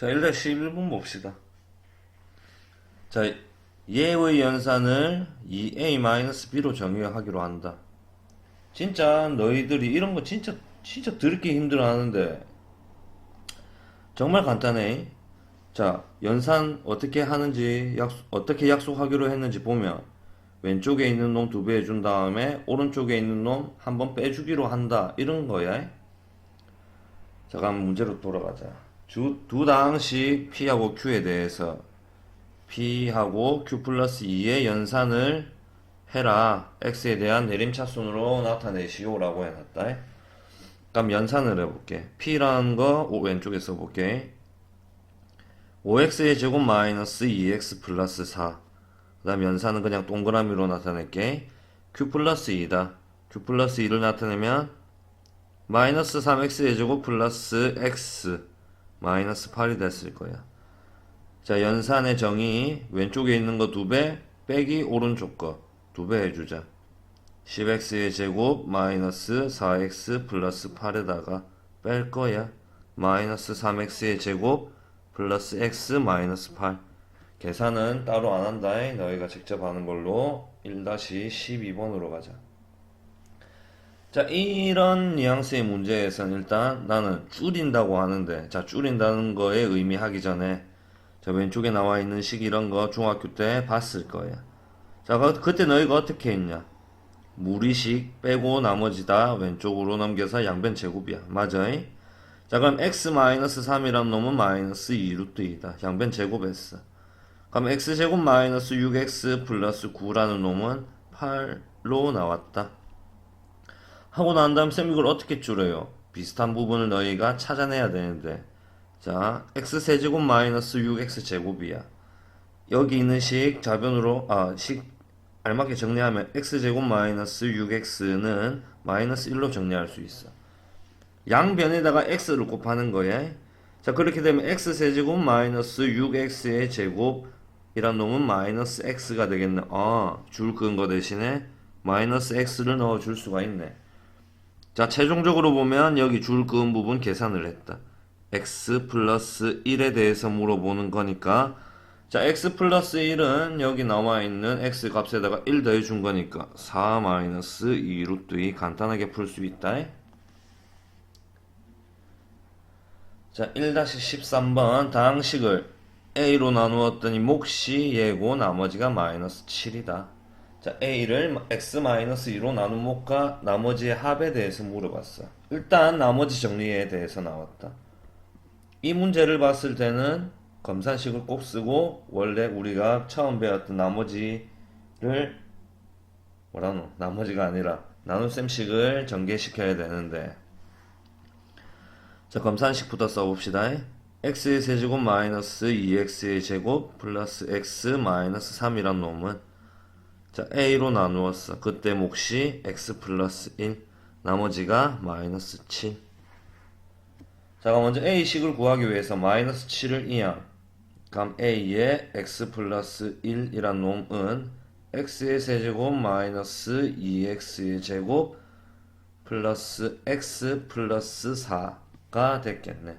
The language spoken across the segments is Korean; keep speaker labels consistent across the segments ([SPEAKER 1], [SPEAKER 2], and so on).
[SPEAKER 1] 자, 일단 11분 봅시다. 자, 예의 연산을 2a-b로 정의하기로 한다. 진짜 너희들이 이런 거 진짜 진짜 들기 힘들어 하는데 정말 간단해. 자, 연산 어떻게 하는지 약 어떻게 약속하기로 했는지 보면 왼쪽에 있는 놈 두 배 해준 다음에 오른쪽에 있는 놈 한 번 빼주기로 한다. 이런 거야. 자, 그럼 문제로 돌아가자. 주, 두 당씩 P하고 Q에 대해서 P하고 Q 플러스 2의 연산을 해라. X에 대한 내림차순으로 나타내시오 라고 해놨다. 그럼 연산을 해볼게. P라는 거 왼쪽에 써볼게. 5x의 제곱 마이너스 2x 플러스 4. 그 다음 연산은 그냥 동그라미로 나타낼게. q 플러스 2다. q 플러스 2를 나타내면 마이너스 3x의 제곱 플러스 x 마이너스 8이 됐을 거야. 자, 연산의 정의 왼쪽에 있는 거 2배 빼기 오른쪽 거 2배 해주자. 10x의 제곱 마이너스 4x 플러스 8에다가 뺄 거야. 마이너스 3x의 제곱 플러스 x 마이너스 8 계산은 따로 안 한다. 너희가 직접 하는 걸로 1-12번으로 가자. 자, 이런 뉘앙스의 문제에서는 일단 나는 줄인다고 하는데, 자, 줄인다는 거에 의미하기 전에, 자, 왼쪽에 나와 있는 식 이런 거 중학교 때 봤을 거야. 자, 그- 그때 너희가 어떻게 했냐? 무리식 빼고 나머지 다 왼쪽으로 넘겨서 양변 제곱이야. 맞아? 자, 그럼 x-3이란 놈은 마이너스 2루트 2다. 양변 제곱했어. 그럼 x제곱 마이너스 6x 플러스 9라는 놈은 8로 나왔다. 하고 난 다음 쌤 이걸 어떻게 줄여요? 비슷한 부분을 너희가 찾아내야 되는데. 자 x세제곱 마이너스 6x 제곱이야. 여기 있는 식 좌변으로 아 식 알맞게 정리하면 x제곱 마이너스 6x는 마이너스 1로 정리할 수 있어. 양변에다가 x를 곱하는 거야 자 그렇게 되면 x세제곱 마이너스 6x의 제곱 이란 놈은 마이너스 x가 되겠네. 아줄 그은 거 대신에 마이너스 x를 넣어 줄 수가 있네 자, 최종적으로 보면 여기 줄 그은 부분 계산을 했다. x 플러스 1에 대해서 물어보는 거니까 자, x 플러스 1은 여기 나와 있는 x 값에다가 1 더해 준 거니까 4 마이너스 2 루트 2 간단하게 풀 수 있다. 자, 1-13번 다항식을 a로 나누었더니 몫이 얘고 나머지가 마이너스 7이다. 자, a를 x-2로 나눈 몫과 나머지의 합에 대해서 물어봤어. 일단 나머지 정리에 대해서 나왔다. 이 문제를 봤을 때는 검산식을 꼭 쓰고 원래 우리가 처음 배웠던 나머지를 뭐라노? 나머지가 아니라 나눗셈식을 전개시켜야 되는데 자, 검산식부터 써봅시다. x의 세제곱 마이너스 2x의 제곱 플러스 x 마이너스 3이란 놈은 자, a로 나누었어. 그때 몫이 x 플러스 1, 나머지가 마이너스 7. 자, 그럼 먼저 a식을 구하기 위해서 마이너스 7을 이항. 그럼 a의 x 플러스 1이란 놈은 x의 세제곱 마이너스 2x의 제곱 플러스 x 플러스 4가 됐겠네.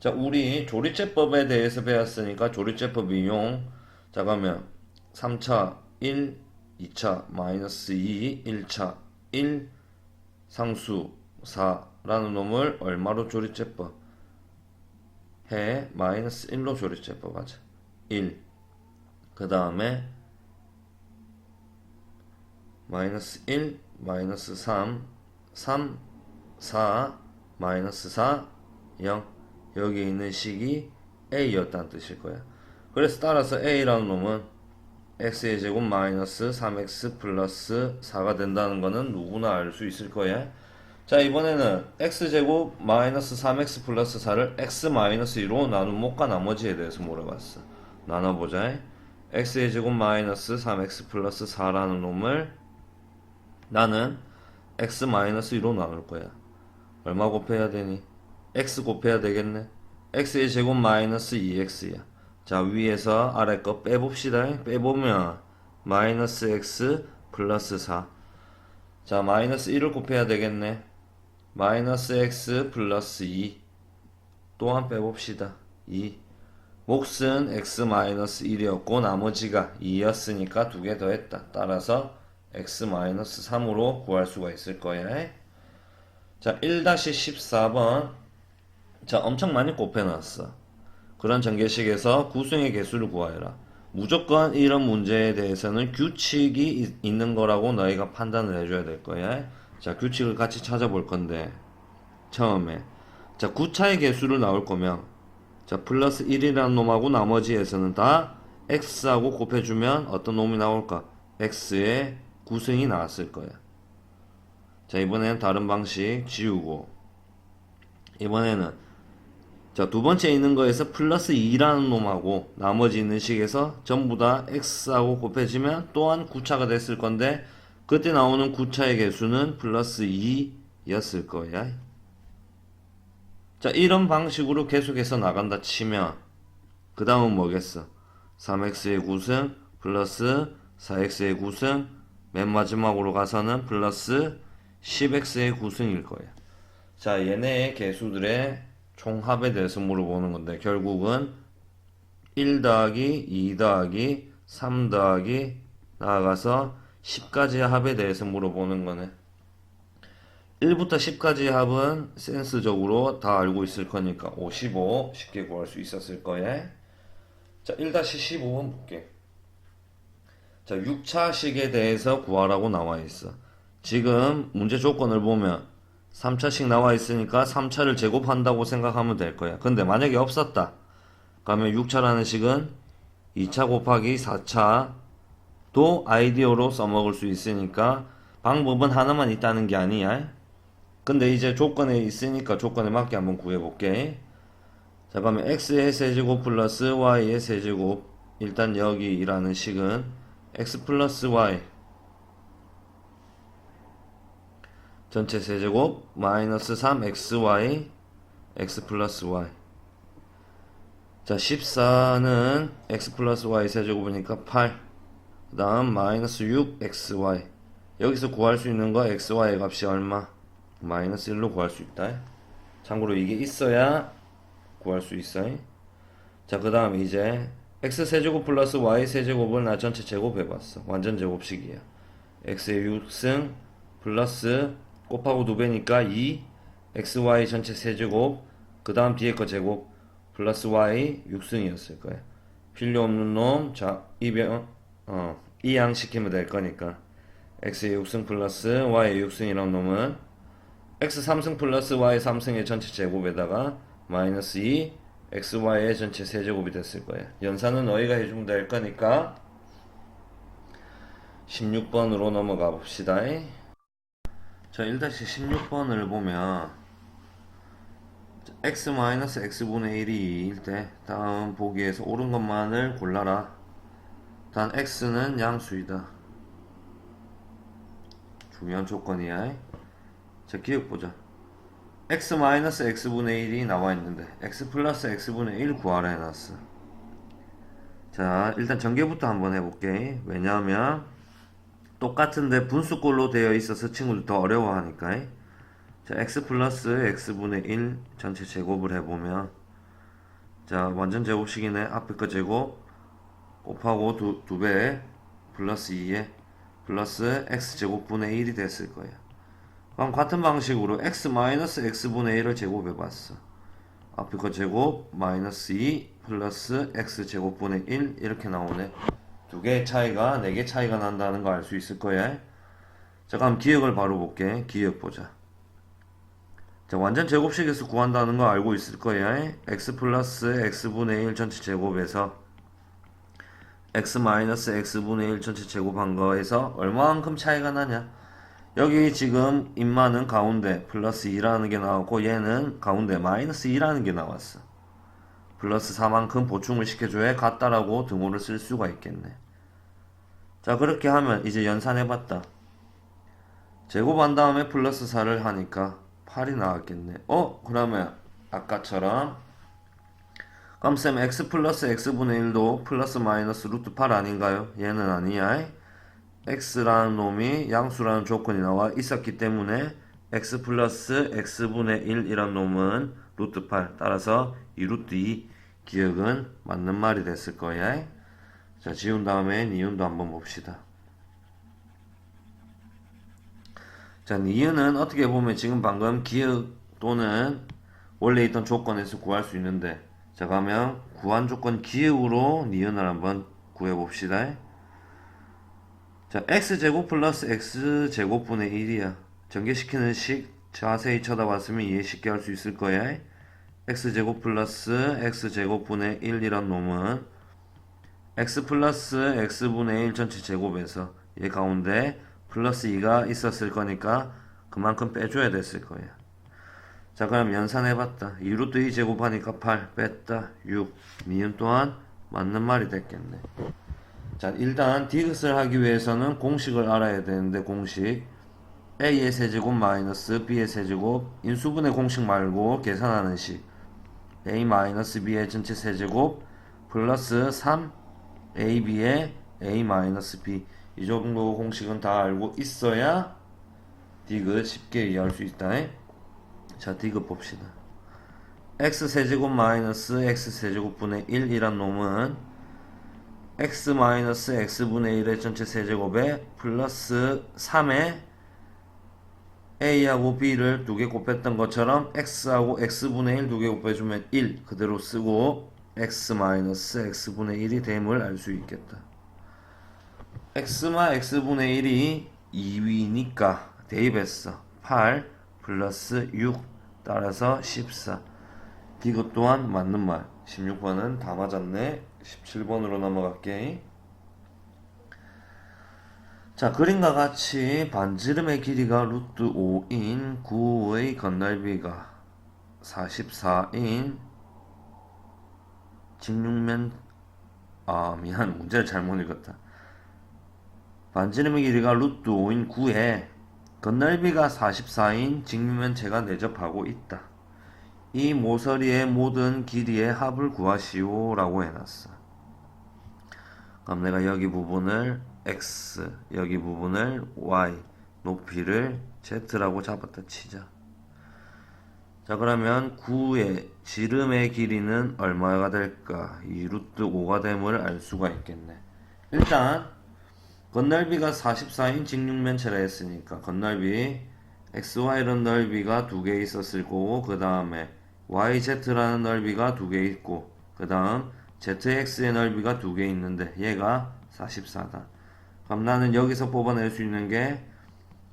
[SPEAKER 1] 자, 우리 조리제법에 대해서 배웠으니까 조리제법 이용. 자, 그러면 3차 1 2차 마이너스 2 1차 1 상수 4라는 놈을 얼마로 조리제법? 해 마이너스 1로 조리제법 하자. 1 그 다음에 마이너스 1 마이너스 3 3 4 마이너스 4 0 여기 있는 식이 a였다는 뜻일 거야. 그래서 따라서 a라는 놈은 x의 제곱 마이너스 3x 플러스 4가 된다는 거는 누구나 알 수 있을 거야. 자, 이번에는 x제곱 마이너스 3x 플러스 4를 x 마이너스 2로 나눈 몫과 나머지에 대해서 물어봤어. 나눠보자. x의 제곱 마이너스 3x 플러스 4라는 놈을 나는 x 마이너스 2로 나눌 거야. 얼마 곱해야 되니? x 곱해야 되겠네. x의 제곱 마이너스 2x야. 자 위에서 아래 거 빼봅시다 빼보면 마이너스 x 플러스 4 자 마이너스 1을 곱해야 되겠네 마이너스 x 플러스 2 또한 빼봅시다 2 몫은 x-1이었고 나머지가 2였으니까 두 개 더했다. 따라서 x-3으로 구할 수가 있을 거야. 자, 1-14번. 자, 엄청 많이 곱해놨어. 그런 전개식에서 구승의 개수를 구하여라. 무조건 이런 문제에 대해서는 규칙이 이- 있는 거라고 너희가 판단을 해줘야 될 거야. 자, 규칙을 같이 찾아볼 건데, 처음에. 자, 9차의 개수를 나올 거면, 자, 플러스 1이라는 놈하고 나머지에서는 다 x하고 곱해주면 어떤 놈이 나올까? x의 구승이 나왔을 거야. 자, 이번엔 다른 방식 지우고, 이번에는 자, 두 번째 있는 거에서 플러스 2라는 놈하고 나머지 있는 식에서 전부 다 x하고 곱해지면 또한 9차가 됐을 건데 그때 나오는 9차의 개수는 플러스 2였을 거야. 자, 이런 방식으로 계속해서 나간다 치면 그 다음은 뭐겠어? 3x의 구승 플러스 4x의 구승 맨 마지막으로 가서는 플러스 10x의 구승일 거야. 자, 얘네의 개수들의 총합에 대해서 물어보는 건데 결국은 1 더하기 2 더하기 3 더하기 나아가서 10까지의 합에 대해서 물어보는 거네. 1부터 10까지의 합은 센스적으로 다 알고 있을 거니까 55 쉽게 구할 수 있었을 거예. 자, 1-15번 볼게. 자, 6차식에 대해서 구하라고 나와 있어. 지금 문제 조건을 보면 3차씩 나와 있으니까 3차를 제곱한다고 생각하면 될 거야. 근데 만약에 없었다. 그러면 6차라는 식은 2차 곱하기 4차도 아이디어로 써먹을 수 있으니까 방법은 하나만 있다는 게 아니야. 근데 이제 조건에 있으니까 조건에 맞게 한번 구해볼게. 자, 그러면 x의 세제곱 플러스 y의 세제곱. 일단 여기라는 식은 x 플러스 y 전체 세제곱 마이너스 3xy x 플러스 y 자 14는 x 플러스 y 세제곱이니까 8 그 다음 마이너스 6xy 여기서 구할 수 있는 거 xy의 값이 얼마? 마이너스 1로 구할 수 있다. 참고로 이게 있어야 구할 수 있어 자그 다음 이제 x 세제곱 플러스 y 세제곱을 나 전체 제곱해봤어. 완전 제곱식이야. x의 6승 플러스 곱하고 2배니까 2 xy 전체 세제곱 그 다음 뒤에 거 제곱 플러스 y 6승이었을 거야 필요 없는 놈 자 이변 어 이양 시키면 될 거니까 x의 6승 플러스 y의 6승이란 놈은 x 3승 플러스 y 3승의 전체 제곱에다가 마이너스 2 xy의 전체 세제곱이 됐을 거야 연산은 너희가 해주면 될 거니까 16번으로 넘어가 봅시다 자, 1-16번을 보면 x-x분의 1이 2일 때 다음 보기에서 옳은 것만을 골라라. 단 x는 양수이다. 중요한 조건이야. 자, 기억 보자. x-x분의 1이 나와 있는데 x 플러스 x분의 1 구하라 해놨어. 자, 일단 전개부터 한번 해볼게. 왜냐하면 똑같은데 분수꼴로 되어 있어서 친구들 더 어려워하니까 자 x 플러스 x분의 1 전체 제곱을 해보면 자 완전 제곱식이네. 앞에 거 제곱 곱하고 두, 두배 플러스 2에 플러스 x 제곱분의 1이 됐을 거야 그럼 같은 방식으로 x 마이너스 x분의 1을 제곱해 봤어. 앞에 거 제곱 마이너스 2 플러스 x 제곱분의 1 이렇게 나오네 두 개의 차이가 네 개 차이가 난다는 거 알 수 있을 거야. 자, 그럼 기억을 바로 볼게. 기억 보자. 자, 완전 제곱식에서 구한다는 거 알고 있을 거야. x 플러스 x분의 1 전체 제곱에서 x 마이너스 x분의 1 전체 제곱한 거에서 얼마만큼 차이가 나냐? 여기 지금 인마는 가운데 플러스 2라는 게 나왔고 얘는 가운데 마이너스 2라는 게 나왔어. 플러스 4만큼 보충을 시켜줘야 같다라고 등호를 쓸 수가 있겠네. 자 그렇게 하면 이제 연산해봤다. 제곱한 다음에 플러스 4를 하니까 8이 나왔겠네. 어? 그러면 아까처럼 그럼 쌤 x 플러스 x분의 1도 플러스 마이너스 루트 8 아닌가요? 얘는 아니야. x라는 놈이 양수라는 조건이 나와 있었기 때문에 x 플러스 x분의 1이란 놈은 루트 8 따라서 2 루트 2 기억은 맞는 말이 됐을 거야. 자, 지운 다음에 니은도 한번 봅시다. 자, 니은은 어떻게 보면 지금 방금 기억 또는 원래 있던 조건에서 구할 수 있는데 자, 그러면 구한 조건 기억으로 니은을 한번 구해 봅시다. 자, x제곱 플러스 x제곱분의 1이야. 전개시키는 식 자세히 쳐다봤으면 이해 쉽게 할 수 있을 거야. x제곱 플러스 x제곱분의 1이란 놈은 x 플러스 x분의 1 전체 제곱에서 얘 가운데 플러스 2가 있었을 거니까 그만큼 빼줘야 됐을 거야. 자 그럼 연산해봤다. 2루트 2 제곱하니까 8 뺐다 6 미은 또한 맞는 말이 됐겠네. 자 일단 디귿을 하기 위해서는 공식을 알아야 되는데 공식 a의 세제곱 마이너스 b의 세제곱 인수분의 공식 말고 계산하는 식 a 마이너스 b의 전체 세제곱 플러스 3 ab의 a 마이너스 b 이 정도 공식은 다 알고 있어야 디귿 쉽게 이해할 수 있다. 자 디귿 봅시다. x 세제곱 마이너스 x 세제곱분의 1이란 놈은 x 마이너스 x분의 1의 전체 세제곱에 플러스 3의 a하고 b를 두 개 곱했던 것처럼 x하고 x분의 1 두 개 곱해주면 1 그대로 쓰고 x 마이너스 x분의 1이 됨을 알 수 있겠다. x마 x분의 1이 2위니까 대입했어. 8 플러스 6 따라서 14. 이것 또한 맞는 말. 16번은 다 맞았네. 17번으로 넘어갈게. 자, 그림과 같이 반지름의 길이가 루트 5인 9의 건널비가 44인 직육면 아 미안 문제를 잘못 읽었다. 반지름의 길이가 루트 5인 9에 건널비가 44인 직육면체가 내접하고 있다. 이 모서리의 모든 길이의 합을 구하시오 라고 해놨어. 그럼 내가 여기 부분을 x, 여기 부분을 y, 높이를 z라고 잡았다 치자. 자 그러면 9의 지름의 길이는 얼마가 될까? 이 루트 5가 됨을 알 수가 있겠네. 일단 건널비가 44인 직육면체라 했으니까 건널비 xy라는 넓이가 두 개 있었을 거고 그 다음에 yz라는 넓이가 두 개 있고 그 다음 zx의 넓이가 두 개 있는데 얘가 44다. 그럼 나는 여기서 뽑아낼 수 있는 게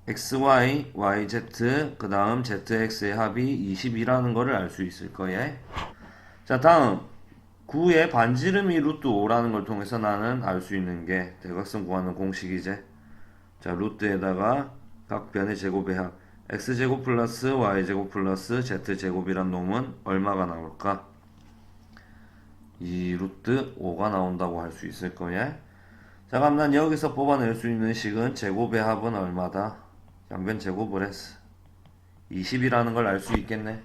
[SPEAKER 1] xy, yz, 그 다음 zx의 합이 20이라는 것을 알 수 있을 거예. 자, 다음 9의 반지름이 루트 5라는 걸 통해서 나는 알 수 있는 게 대각선 구하는 공식이제. 자, 루트에다가 각 변의 제곱의 합 x제곱 플러스 y제곱 플러스 z제곱이란 놈은 얼마가 나올까? 이 루트 5가 나온다고 할 수 있을 거예. 자, 그럼 난 여기서 뽑아낼 수 있는 식은 제곱의 합은 얼마다? 양변 제곱을 했어. 20이라는 걸 알 수 있겠네.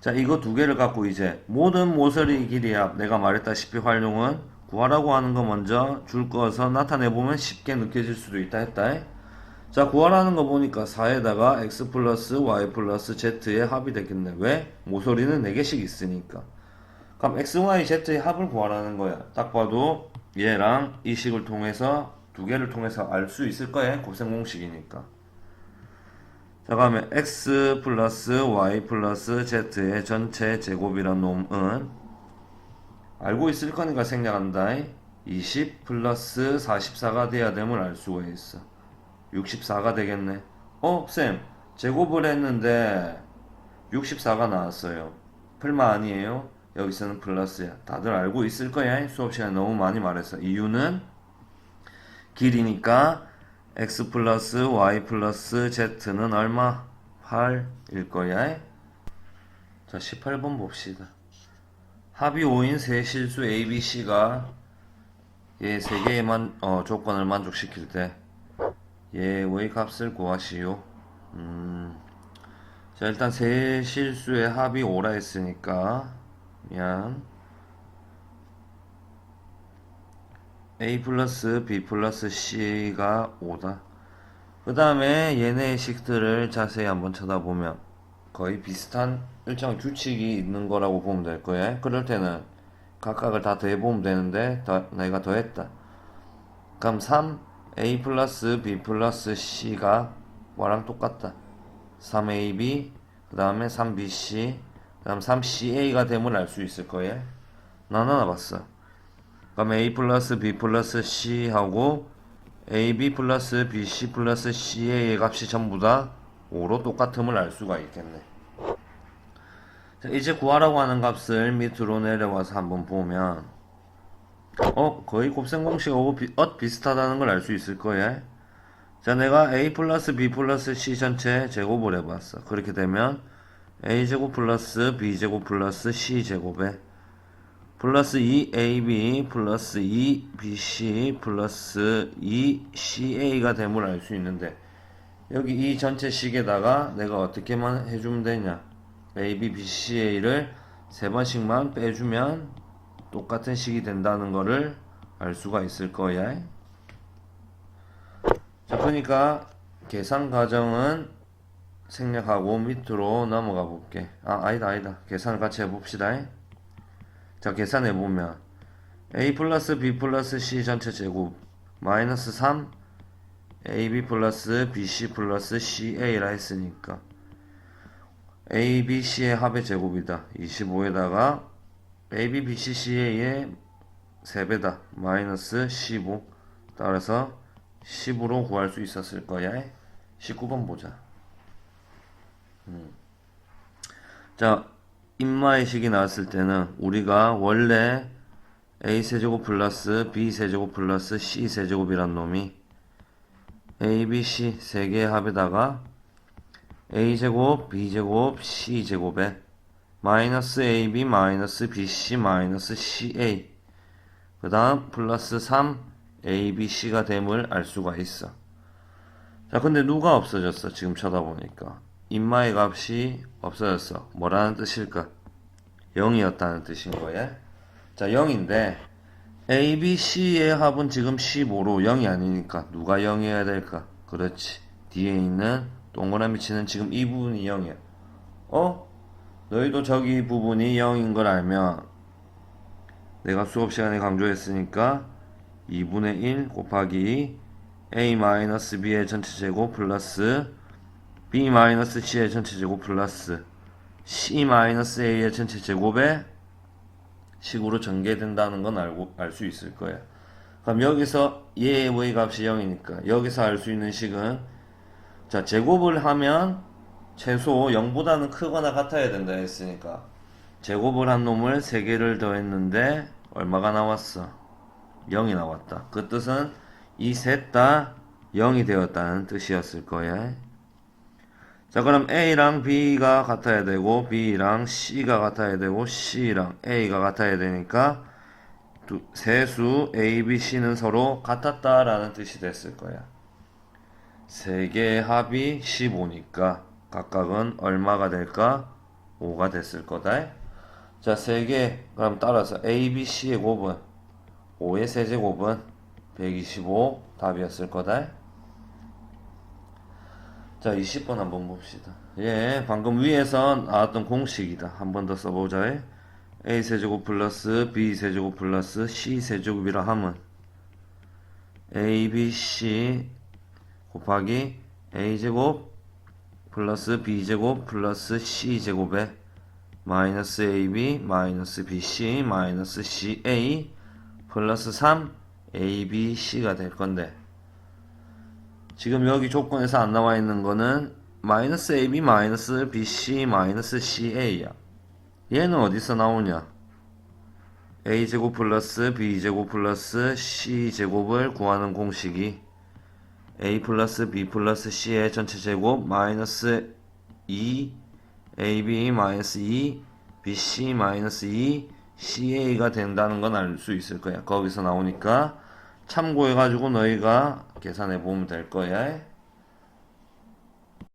[SPEAKER 1] 자, 이거 두 개를 갖고 이제 모든 모서리 길이 합 내가 말했다시피 활용은 구하라고 하는 거 먼저 줄 거서 나타내 보면 쉽게 느껴질 수도 있다 했다. 자, 구하라는 거 보니까 4에다가 x 플러스 y 플러스 z의 합이 되겠네. 왜? 모서리는 4개씩 있으니까. 그럼 x, y, z의 합을 구하라는 거야. 딱 봐도 얘랑 이 식을 통해서 두 개를 통해서 알 수 있을 거야. 곱셈 공식이니까. 자, 그러면 x 플러스 y 플러스 z의 전체 제곱이란 놈은 알고 있을 거니까 생략한다. 20 플러스 44가 돼야 됨을 알 수가 있어. 64가 되겠네. 어, 쌤, 제곱을 했는데 64가 나왔어요. 풀마 아니에요? 여기서는 플러스야. 다들 알고 있을 거야. 수업 시간에 너무 많이 말했어. 이유는 길이니까 x 플러스 y 플러스 z는 얼마? 8일 거야. 자, 18번 봅시다. 합이 5인 세 실수 A, B, C가 얘 세 개의 만, 어, 조건을 만족시킬 때 얘의 값을 구하시오. 음, 자, 일단 세 실수의 합이 5라 했으니까 미안. A 플러스 B 플러스 C가 5다. 그 다음에 얘네 식들을 자세히 한번 쳐다보면 거의 비슷한 일정한 규칙이 있는 거라고 보면 될 거야. 그럴 때는 각각을 다 더해보면 되는데 더, 내가 더했다. 그럼 3 a 플러스 b 플러스 c가 뭐랑 똑같다. 3ab 그 다음에 3bc 그 다음 3ca가 됨을 알 수 있을. 난 하나 봤어. 그럼 a 플러스 b 플러스 c 하고 ab 플러스 bc 플러스 ca의 값이 전부 다 5로 똑같음을 알 수가 있겠네. 자, 이제 구하라고 하는 값을 밑으로 내려와서 한번 보면 어 거의 곱셈 공식하고 비, 엇 비슷하다는 걸 알 수 있을 거야. 자 내가 a 플러스 b 플러스 c 전체 제곱을 해봤어. 그렇게 되면 a 제곱 플러스 b 제곱 플러스 c 제곱에 플러스 2ab 플러스 2bc 플러스 2ca가 됨을 알 수 있는데 여기 이 전체 식에다가 내가 어떻게만 해주면 되냐? ab, b, ca를 세 번씩만 빼주면 똑같은 식이 된다는 거를 알 수가 있을 거야. 자 그러니까 계산 과정은 생략하고 밑으로 넘어가 볼게. 아 아니다 아니다. 계산을 같이 해봅시다 자 계산해 보면 a 플러스 b 플러스 c 전체 제곱 마이너스 3 ab 플러스 bc 플러스 ca라 했으니까 a, b, c의 합의 제곱이다. 25에다가 a, b, b, c, ca의 3배다. 마이너스 15 따라서 10으로 구할 수 있었을 거야. 19번 보자. 음. 자 인마의 식이 나왔을 때는 우리가 원래 a 세제곱 플러스 b 세제곱 플러스 c 세제곱이란 놈이 a, b, c 세 개의 합에다가 a 제곱, b 제곱, c 제곱에 마이너스 a, b, 마이너스 b, c, 마이너스 c, a 그 다음 플러스 3 a, b, c가 됨을 알 수가 있어. 자 근데 누가 없어졌어? 지금 쳐다보니까 인마의 값이 없어졌어. 뭐라는 뜻일까? 0이었다는 뜻인 거예. 자, 0인데 A, B, C의 합은 지금 15로 0이 아니니까 누가 0이어야 될까? 그렇지. 뒤에 있는 동그라미 치는 지금 이 부분이 0이야. 어? 너희도 저기 부분이 0인 걸 알면 내가 수업 시간에 강조했으니까 2분의 1 곱하기 A-B의 전체 제곱 플러스 b-c의 전체 제곱 플러스 c-a의 전체 제곱에 식으로 전개된다는 건 알고 알 수 있을 거야. 그럼 여기서 얘의 값이 0이니까 여기서 알 수 있는 식은 자 제곱을 하면 최소 0보다는 크거나 같아야 된다 했으니까 제곱을 한 놈을 3개를 더했는데 얼마가 나왔어? 0이 나왔다. 그 뜻은 이 셋 다 0이 되었다는 뜻이었을 거야. 자 그럼 A랑 B가 같아야 되고 B랑 C가 같아야 되고 C랑 A가 같아야 되니까 두, 세수 A, B, C는 서로 같았다라는 뜻이 됐을 거야. 세 개의 합이 15니까 각각은 얼마가 될까? 5가 됐을 거다. 자, 세 개. 그럼 따라서 A, B, C의 곱은 5의 세제곱은 125 답이었을 거다. 자, 20번 한번 봅시다. 예, 방금 위에서 나왔던 공식이다. 한 번 더 써보자. a 세제곱 플러스 b 세제곱 플러스 c 세제곱이라 하면 a, b, c 곱하기 a 제곱 플러스 b 제곱 플러스 c 제곱에 마이너스 ab 마이너스 bc 마이너스 ca 플러스 3 abc가 될 건데 지금 여기 조건에서 안 나와 있는 거는 마이너스 AB 마이너스 BC 마이너스 CA야. 얘는 어디서 나오냐? A제곱 플러스 B제곱 플러스 C제곱을 구하는 공식이 A 플러스 B 플러스 C의 전체 제곱 마이너스 2 AB 마이너스 2 BC 마이너스 2 CA가 된다는 건 알 수 있을 거야. 거기서 나오니까 참고해가지고 너희가 계산해 보면 될 거야.